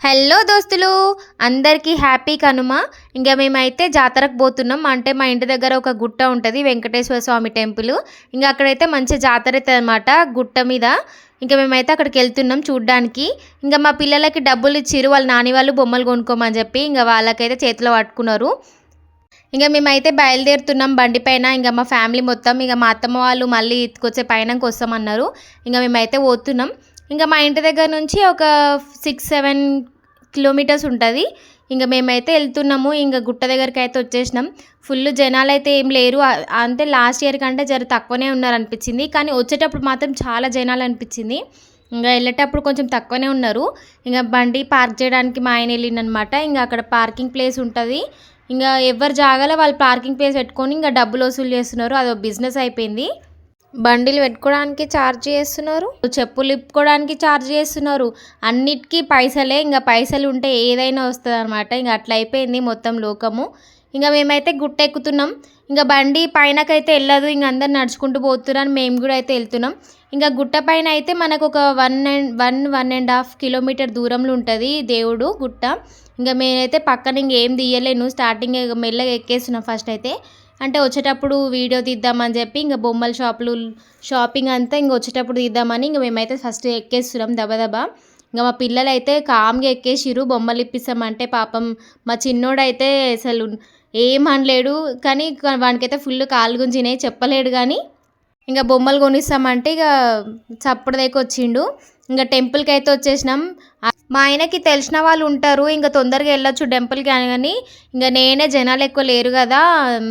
Hello దోస్తులు అందరికీ happy Kanuma. ఇంకా మేమైతే జాతరకు పోతున్నాం. అంటే మా ఇంటి దగ్గర ఒక గుట్ట ఉంటుంది వెంకటేశ్వర స్వామి టెంపుల్. ఇంకా అక్కడైతే మంచి జాతర అవుతుంది అనమాట గుట్ట మీద. ఇంకా మేమైతే అక్కడికి వెళ్తున్నాం చూడ్డానికి. ఇంకా మా పిల్లలకి డబ్బులు ఇచ్చిర్రు వాళ్ళ నాని వాళ్ళు బొమ్మలు కొనుక్కోమని చెప్పి ఇంకా వాళ్ళకైతే చేతిలో పట్టుకున్నారు. ఇంకా మేమైతే బయలుదేరుతున్నాం బండి పైన. ఇంకా మా ఫ్యామిలీ మొత్తం ఇంకా మా అత్తమ్మ వాళ్ళు మళ్ళీ ఇటుకొచ్చే పైనకి వస్తామన్నారు ఇంకా మేమైతే పోతున్నాం. ఇంకా మా ఇంటి దగ్గర నుంచి ఒక సిక్స్ సెవెన్ కిలోమీటర్స్ ఉంటుంది. ఇంకా మేమైతే వెళ్తున్నాము. ఇంకా గుట్ట దగ్గరికి అయితే వచ్చేసినాం. ఫుల్ జనాలు అయితే ఏం లేరు. అంటే అంతే లాస్ట్ ఇయర్ కంటే జర తక్కువనే ఉన్నారు అనిపించింది కానీ వచ్చేటప్పుడు మాత్రం చాలా జనాలు అనిపించింది. ఇంకా వెళ్ళేటప్పుడు కొంచెం తక్కువనే ఉన్నారు. ఇంకా బండి పార్క్ చేయడానికి మా ఆయన వెళ్ళిండనమాట. ఇంకా అక్కడ పార్కింగ్ ప్లేస్ ఉంటుంది. ఇంకా ఎవరు జాగాలో వాళ్ళు పార్కింగ్ ప్లేస్ పెట్టుకొని ఇంకా డబ్బులు వసూలు చేస్తున్నారు. అదో బిజినెస్ అయిపోయింది. బండిలు పెట్టుకోవడానికి ఛార్జ్ చేస్తున్నారు. చెప్పులు ఇప్పుకోవడానికి ఛార్జ్ చేస్తున్నారు. అన్నిటికీ పైసలే ఇంకా పైసలు ఉంటే ఏదైనా వస్తుంది అనమాట ఇంకా అట్లా అయిపోయింది మొత్తం లోకము. ఇంకా మేమైతే గుట్ట ఎక్కుతున్నాం ఇంకా బండి పైనకైతే వెళ్ళదు ఇంకా అందరు నడుచుకుంటూ పోతున్నారు మేము కూడా అయితే వెళ్తున్నాం ఇంకా గుట్ట పైన అయితే మనకు ఒక one and one one and half kilometre దూరంలో ఉంటుంది దేవుడు గుట్ట. ఇంకా నేనైతే పక్కన ఇంకేం తీయలేను స్టార్టింగ్ మెల్లగా ఎక్కేస్తున్నాం ఫస్ట్ అయితే. అంటే వచ్చేటప్పుడు వీడియో తీద్దామని చెప్పి ఇంకా బొమ్మల షాపులు షాపింగ్ అంతా ఇంక వచ్చేటప్పుడు తీద్దామని ఇంక మేమైతే ఫస్ట్ ఎక్కేస్తున్నాం దబదబా. ఇంకా మా పిల్లలు అయితే కామ్గా ఎక్కేసిరు బొమ్మలు ఇప్పిస్తామంటే పాపం మా చిన్నోడైతే అసలు ఏం అనలేడు. కానీ వానికైతే ఫుల్ కాలు గుంజినాయి చెప్పలేడు కానీ ఇంకా బొమ్మలు కొనిస్తామంటే ఇక చప్పుడు దగ్గర వచ్చిండు ఇంకా టెంపుల్కి అయితే వచ్చేసినాం. మా ఆయనకి తెలిసిన వాళ్ళు ఉంటారు. ఇంకా తొందరగా వెళ్ళొచ్చు టెంపుల్కి అని కానీ ఇంకా నేనే జనాలు ఎక్కువ లేరు కదా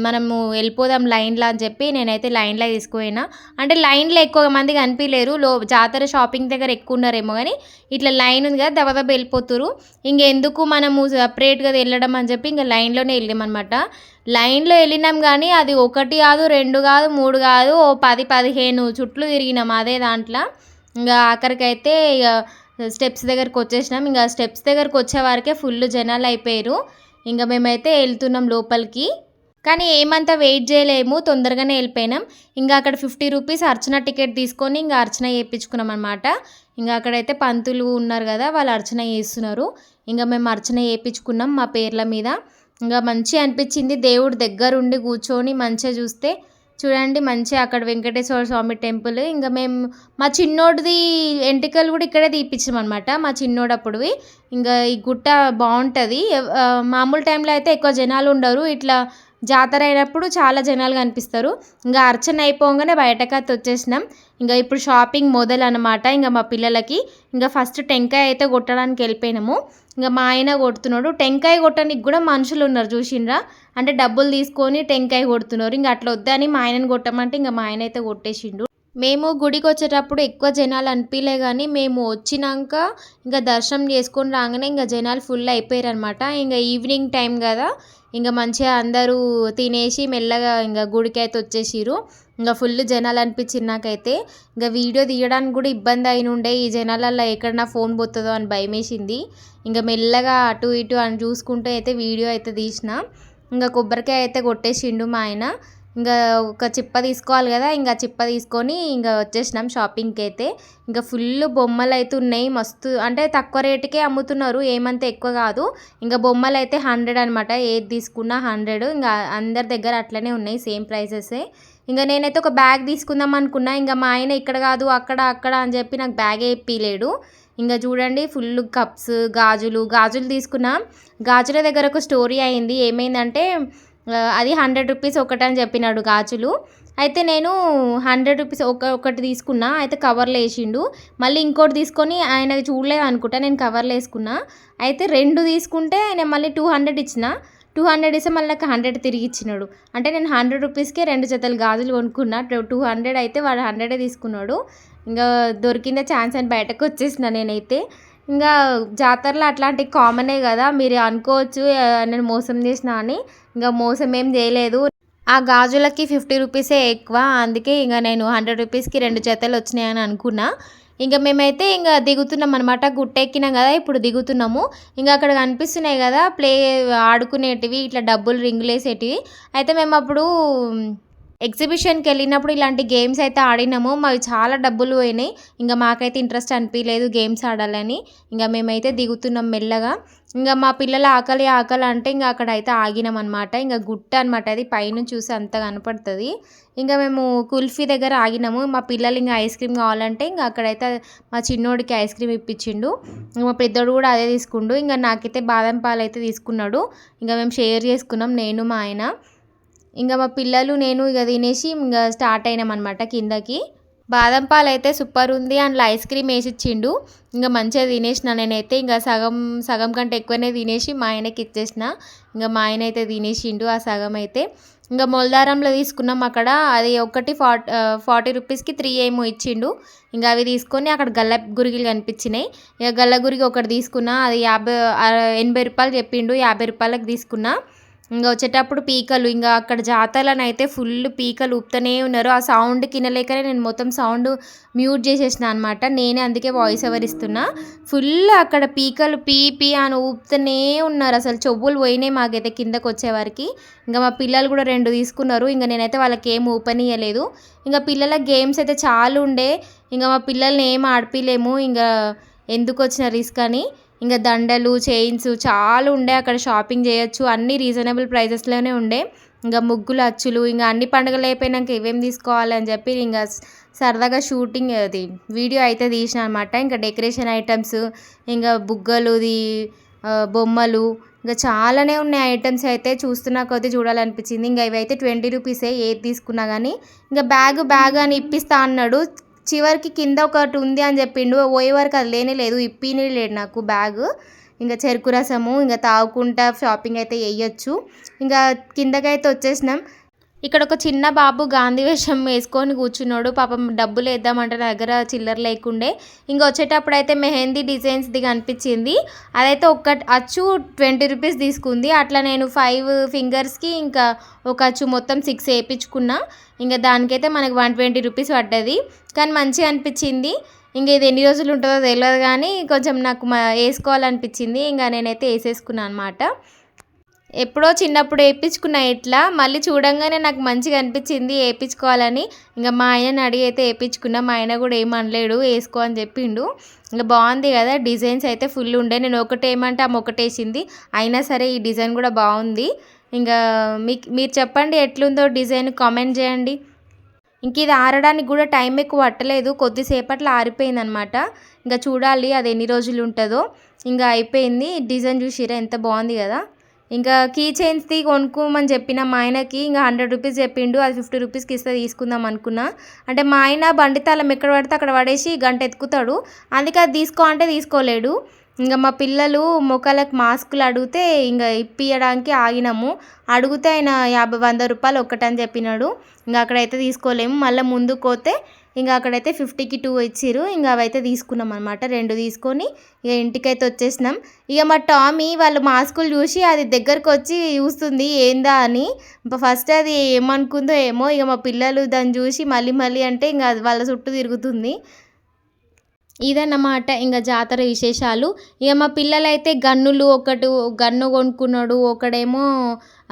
మనము వెళ్ళిపోదాం లైన్లో అని చెప్పి నేనైతే లైన్లో తీసుకుపోయినా. అంటే లైన్లో ఎక్కువ మంది కనిపించలేరు లో జాతర షాపింగ్ దగ్గర ఎక్కువ ఉన్నారేమో కానీ ఇట్లా లైన్ ఉంది కదా దబదబ వెళ్ళిపోతురు. ఇంకెందుకు మనము సపరేట్గా వెళ్ళడం అని చెప్పి ఇంకా లైన్లోనే వెళ్ళామన్నమాట లైన్లో వెళ్ళినాం కానీ అది ఒకటి కాదు రెండు కాదు మూడు కాదు ఓ పది పదిహేను చుట్లు తిరిగినాం అదే దాంట్లో. ఇంకా ఆఖరికైతే అయితే ఇక స్టెప్స్ దగ్గరకు వచ్చేసినాం. ఇంకా స్టెప్స్ దగ్గరకు వచ్చే వరకే ఫుల్ జనాలు అయిపోయారు. ఇంకా మేమైతే వెళ్తున్నాం లోపలికి. కానీ ఏమంతా వెయిట్ చేయలేము తొందరగానే వెళ్ళిపోయినాం. ఇంకా అక్కడ ఫిఫ్టీ రూపీస్ అర్చన టికెట్ తీసుకొని ఇంకా అర్చన చేయించుకున్నాం అనమాట ఇంకా అక్కడైతే పంతులు ఉన్నారు కదా వాళ్ళు అర్చన చేస్తున్నారు. ఇంకా మేము అర్చన చేయించుకున్నాం మా పేర్ల మీద. ఇంకా మంచిగా అనిపించింది దేవుడు దగ్గరుండి కూర్చొని మంచిగా చూస్తే చూడండి మంచిగా అక్కడ వెంకటేశ్వర స్వామి టెంపుల్. ఇంకా మేము మా చిన్నోడిది ఎంటికలు కూడా ఇక్కడే తీపిచ్చాం అనమాట మా చిన్నోడు అప్పుడువి ఇంకా ఈ గుట్ట బాగుంటుంది. మామూలు టైంలో అయితే ఎక్కువ జనాలు ఉండరు. ఇట్లా జాతర అయినప్పుడు చాలా జనాలు కనిపిస్తారు. ఇంకా అర్చన అయిపోగానే బయటకైతే వచ్చేసినాం. ఇంకా ఇప్పుడు షాపింగ్ మొదలు అనమాట ఇంకా మా పిల్లలకి. ఇంకా ఫస్ట్ టెంకాయ అయితే కొట్టడానికి వెళ్ళిపోయినాము. ఇంకా మా ఆయన కొడుతున్నాడు. టెంకాయ కొట్టడానికి కూడా మనుషులు ఉన్నారు చూసిండ్రా అంటే డబ్బులు తీసుకొని టెంకాయ కొడుతున్నారు. ఇంకా అట్లా వద్దని మా ఆయనని కొట్టమంటే ఇంకా మా ఆయన అయితే కొట్టేసిండు. మేము గుడికి వచ్చేటప్పుడు ఎక్కువ జనాలు అనిపించలే కానీ మేము వచ్చినాక ఇంకా దర్శనం చేసుకొని రాగానే ఇంకా జనాలు ఫుల్ అయిపోయారు అనమాట ఇంకా ఈవినింగ్ టైం కదా. ఇంకా మంచిగా అందరూ తినేసి మెల్లగా ఇంకా గుడికి అయితే వచ్చేసిరు ఇంకా ఫుల్ జనాలు అనిపించింది నాకైతే. ఇంకా వీడియో తీయడానికి కూడా ఇబ్బంది అయిన ఉండే ఈ జనాలల్లో ఎక్కడ నా ఫోన్ పోతుందో అని భయమేసింది. ఇంకా మెల్లగా అటు ఇటు అని చూసుకుంటూ అయితే వీడియో అయితే తీసిన. ఇంకా కొబ్బరికాయ అయితే కొట్టేసిండు మా ఆయన. ఇంకా ఒక చిప్ప తీసుకోవాలి కదా ఇంకా చిప్ప తీసుకొని ఇంకా వచ్చేసినాం షాపింగ్కి అయితే. ఇంకా ఫుల్ బొమ్మలు అయితే ఉన్నాయి. మస్తు అంటే తక్కువ రేటుకే అమ్ముతున్నారు. ఏమంత ఎక్కువ కాదు. ఇంకా బొమ్మలు అయితే హండ్రెడ్ అనమాట ఏది తీసుకున్నా హండ్రెడ్. ఇంకా అందరి దగ్గర అట్లనే ఉన్నాయి సేమ్ ప్రైసెసే ఇంకా నేనైతే ఒక బ్యాగ్ తీసుకుందాం అనుకున్నా. ఇంకా మా ఆయన ఇక్కడ కాదు అక్కడ అక్కడ అని చెప్పి నాకు బ్యాగే ఇప్పిలేడు. ఇంకా చూడండి ఫుల్ కప్స్ గాజులు. గాజులు తీసుకున్నా. గాజుల దగ్గర ఒక స్టోరీ అయింది. ఏమైందంటే అది హండ్రెడ్ రూపీస్ ఒకటి అని చెప్పినాడు గాజులు. అయితే నేను హండ్రెడ్ రూపీస్ ఒక ఒకటి తీసుకున్నా. అయితే కవర్లు వేసిండు. మళ్ళీ ఇంకోటి తీసుకొని ఆయన చూడలేదు అనుకుంటా. నేను కవర్లు వేసుకున్నా. అయితే రెండు తీసుకుంటే నేను మళ్ళీ టూ హండ్రెడ్ ఇచ్చిన. టూ హండ్రెడ్ ఇస్తే మళ్ళీ నాకు హండ్రెడ్ తిరిగి ఇచ్చినాడు. అంటే నేను హండ్రెడ్ రూపీస్కే రెండు జతలు గాజులు కొనుక్కున్నా. టూ హండ్రెడ్ అయితే వాడు హండ్రెడే తీసుకున్నాడు. ఇంకా దొరికిందే ఛాన్స్ అని బయటకు వచ్చేసిన నేనైతే. ఇంకా జాతరలో అట్లాంటివి కామనే కదా మీరు అనుకోవచ్చు నేను మోసం చేసిన అని. ఇంకా మోసం ఏం చేయలేదు. ఆ గాజులకి ఫిఫ్టీ రూపీసే ఎక్కువ అందుకే ఇంకా నేను హండ్రెడ్ రూపీస్కి రెండు జతలు వచ్చినాయని అనుకున్నా. ఇంకా మేమైతే ఇంకా దిగుతున్నాం అనమాట గుట్టెక్కినాం కదా ఇప్పుడు దిగుతున్నాము. ఇంకా అక్కడ కనిపిస్తున్నాయి కదా ప్లే ఆడుకునేటివి ఇట్లా డబ్బులు రింగులేసేటివి. అయితే మేము అప్పుడు ఎగ్జిబిషన్కి వెళ్ళినప్పుడు ఇలాంటి గేమ్స్ అయితే ఆడినాము. మావి చాలా డబ్బులు పోయినాయి. ఇంకా మాకైతే ఇంట్రెస్ట్ అనిపించలేదు గేమ్స్ ఆడాలని. ఇంకా మేమైతే దిగుతున్నాం మెల్లగా. ఇంకా మా పిల్లల ఆకలి ఆకలి అంటే ఇంకా అక్కడ అయితే ఆగినాం అనమాట ఇంకా గుట్ట అనమాట అది పైన చూసి అంత కనపడుతుంది. ఇంకా మేము కుల్ఫీ దగ్గర ఆగినాము. మా పిల్లలు ఇంకా ఐస్ క్రీమ్ కావాలంటే ఇంకా అక్కడైతే మా చిన్నోడికి ఐస్ క్రీమ్ ఇప్పించిండు. ఇంకా మా పెద్దోడు కూడా అదే తీసుకుండు. ఇంకా నాకైతే బాదం పాలు అయితే తీసుకున్నాడు. ఇంకా మేము షేర్ చేసుకున్నాం. నేను మా ఆయన. ఇంకా మా పిల్లలు నేను ఇక తినేసి ఇంకా స్టార్ట్ అయినాం అనమాట కిందకి. బాదం పాలు అయితే సూపర్ ఉంది అండ్ ఐస్ క్రీమ్ వేసి ఇచ్చిండు ఇంకా మంచిగా తినేసిన నేనైతే ఇంకా సగం సగం కంటే ఎక్కువనే తినేసి మా ఆయనకి ఇచ్చేసిన. ఇంకా మా ఆయన అయితే తినేసిండు ఆ సగం అయితే. ఇంకా మొలదారంలో తీసుకున్నాం అక్కడ. అది ఒకటి ఫార్టీ ఫార్టీ రూపీస్కి త్రీ ఏమో ఇచ్చిండు. ఇంకా అవి తీసుకొని అక్కడ గల్ల గురిగిలు కనిపించినాయి. ఇక గల్ల గురిగి ఒకటి తీసుకున్నా. అది యాభై ఎనభై రూపాయలు చెప్పిండు. యాభై రూపాయలకు తీసుకున్నా. ఇంకా వచ్చేటప్పుడు పీకలు ఇంకా అక్కడ జాతరలను అయితే ఫుల్ పీకలు ఊపుతూనే ఉన్నారు. ఆ సౌండ్ కినలేకనే నేను మొత్తం సౌండ్ మ్యూట్ చేసేసిన అనమాట నేనే అందుకే వాయిస్ ఎవర్ ఇస్తున్నా. ఫుల్ అక్కడ పీకలు పీ పీ అని ఊపుతూనే ఉన్నారు. అసలు చెవులు పోయినాయి మాకైతే కిందకు వచ్చేవారికి ఇంకా మా పిల్లలు కూడా రెండు తీసుకున్నారు. ఇంకా నేనైతే వాళ్ళకి ఏం ఊపనియలేదు ఇంకా పిల్లల గేమ్స్ అయితే చాలా ఉండే. ఇంకా మా పిల్లల్ని ఏం ఆడిపిలేము. ఇంకా ఎందుకు వచ్చిన రిస్క్ అని. ఇంకా దండలు చైన్స్ చాలా ఉండే అక్కడ షాపింగ్ చేయొచ్చు. అన్ని రీజనబుల్ ప్రైజెస్లోనే ఉండే. ఇంకా ముగ్గులు అచ్చులు ఇంకా అన్ని పండుగలు అయిపోయినాక ఇవేం తీసుకోవాలి అని చెప్పి ఇంకా సరదాగా షూటింగ్ అది వీడియో అయితే తీసిన అనమాట ఇంకా డెకరేషన్ ఐటమ్స్ ఇంకా బుగ్గలుది బొమ్మలు ఇంకా చాలానే ఉన్నాయి ఐటమ్స్ అయితే చూస్తున్నా కొద్దీ చూడాలనిపించింది. ఇంకా ఇవైతే ట్వంటీ రూపీసే ఏది తీసుకున్నా కానీ ఇంకా బ్యాగ్ బ్యాగ్ అని ఇప్పిస్తా అన్నాడు. చివరికి కింద ఒకటి ఉంది అని చెప్పిండు. పోయే వరకు అది లేనే లేదు. ఇప్పినే లేడు నాకు బ్యాగ్. ఇంకా చెరుకు రసము ఇంకా తాగుకుంటా షాపింగ్ అయితే వేయచ్చు ఇంకా కిందకైతే వచ్చేసినాం. ఇక్కడ ఒక చిన్న బాబు గాంధీ వేషం వేసుకొని కూర్చున్నాడు. పాపం డబ్బులు వేద్దామంటే నా దగ్గర చిల్లర లేకుండే. ఇంకా వచ్చేటప్పుడు అయితే మెహందీ డిజైన్స్ది కనిపించింది. అదైతే ఒక్క అచ్చు ట్వంటీ రూపీస్ తీసుకుంది. అట్లా నేను ఫైవ్ ఫింగర్స్కి ఇంకా ఒక అచ్చు మొత్తం సిక్స్ వేయించుకున్నా ఇంకా దానికైతే మనకి వన్ ట్వంటీ రూపీస్ పడ్డది. కానీ మంచిగా అనిపించింది. ఇంకా ఇది ఎన్ని రోజులు ఉంటుందో తెలియదు కానీ కొంచెం నాకు వేసుకోవాలనిపించింది. ఇంకా నేనైతే వేసేసుకున్నాను అనమాట ఎప్పుడో చిన్నప్పుడు వేయించుకున్న ఇట్లా మళ్ళీ చూడంగానే నాకు మంచిగా అనిపించింది వేయించుకోవాలని ఇంకా మా ఆయనని అడిగి అయితే వేయించుకున్నా మా ఆయన కూడా ఏమనలేడు వేసుకో అని చెప్పిండు. ఇంకా బాగుంది కదా డిజైన్స్ అయితే ఫుల్ ఉండే. నేను ఒకటి ఏమంటే ఆమె ఒకటి వేసింది అయినా సరే ఈ డిజైన్ కూడా బాగుంది. ఇంకా మీకు మీరు చెప్పండి ఎట్లుందో డిజైన్ కామెంట్ చేయండి. ఇంక ఇది ఆరడానికి కూడా టైం ఎక్కువ పట్టలేదు. కొద్దిసేపట్లో ఆరిపోయింది అనమాట ఇంకా చూడాలి అది ఎన్ని రోజులు ఉంటుందో. ఇంకా అయిపోయింది. డిజైన్ చూసిరా ఎంత బాగుంది కదా. ఇంకా కీ చైన్స్ది కొనుక్కోమని చెప్పిన మా ఆయనకి ఇంకా హండ్రెడ్ రూపీస్ చెప్పిండు అది ఫిఫ్టీ రూపీస్కి ఇస్తే తీసుకుందాం అనుకున్నా. అంటే మా ఆయన బండి తాళం ఎక్కడ పడితే అక్కడ పడేసి గంట ఎత్తుకుతాడు. అందుకే అది తీసుకో అంటే తీసుకోలేడు. ఇంకా మా పిల్లలు మొక్కలకు మాస్కులు అడిగితే ఇంకా ఇప్పియడానికి ఆగినాము. అడిగితే ఆయన యాభై వంద రూపాయలు ఒక్కటని చెప్పినాడు. ఇంకా అక్కడైతే తీసుకోలేము. మళ్ళీ ముందుకు పోతే ఇంకా అక్కడైతే ఫిఫ్టీకి టూ ఇచ్చారు ఇంకా అవైతే తీసుకున్నాం అనమాట రెండు తీసుకొని ఇక ఇంటికైతే వచ్చేసినాం. ఇక మా టామీ వాళ్ళు మాస్కులు చూసి అది దగ్గరకు వచ్చి చూస్తుంది ఏందా? అని. ఫస్ట్ అది ఏమనుకుందో ఏమో ఇక మా పిల్లలు దాన్ని చూసి మళ్ళీ మళ్ళీ అంటే ఇంకా వాళ్ళ చుట్టూ తిరుగుతుంది. ఇదన్నమాట. ఇంకా జాతర విశేషాలు. ఇక మా పిల్లలైతే గన్నులు ఒకటి గన్ను కొనుక్కున్నాడు. ఒకడేమో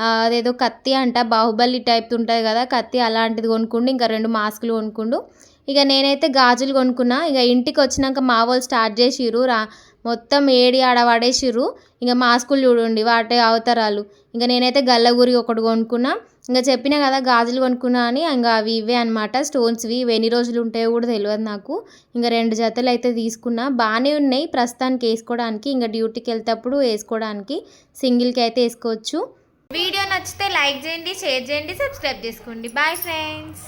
అదేదో కత్తి అంట బాహుబలి టైప్ ఉంటుంది కదా కత్తి అలాంటిది కొనుక్కుండు. ఇంకా రెండు మాస్కులు కొనుక్కుండు. ఇక నేనైతే గాజులు కొనుక్కున్నా. ఇక ఇంటికి వచ్చినాక మా వాళ్ళు స్టార్ట్ చేసిర్రు. రా మొత్తం ఏడి ఆడ పడేసిర్రు ఇంకా మాస్కులు చూడండి వాటి అవతారాలు. ఇంకా నేనైతే గల్లగురి ఒకటి కొనుక్కున్నా. ఇంకా చెప్పిన కదా గాజులు కొనుక్కున్నా అని. ఇంకా అవి ఇవే అనమాట స్టోన్స్వి ఎన్ని రోజులు ఉంటాయో కూడా తెలియదు నాకు. ఇంకా రెండు జతలు అయితే తీసుకున్నా. బాగానే ఉన్నాయి ప్రస్తుతానికి వేసుకోవడానికి. ఇంకా డ్యూటీకి వెళ్తేప్పుడు వేసుకోవడానికి. సింగిల్కి అయితే వేసుకోవచ్చు. వీడియో నచ్చితే లైక్ చేయండి షేర్ చేయండి సబ్స్క్రైబ్ చేసుకోండి. Bye friends.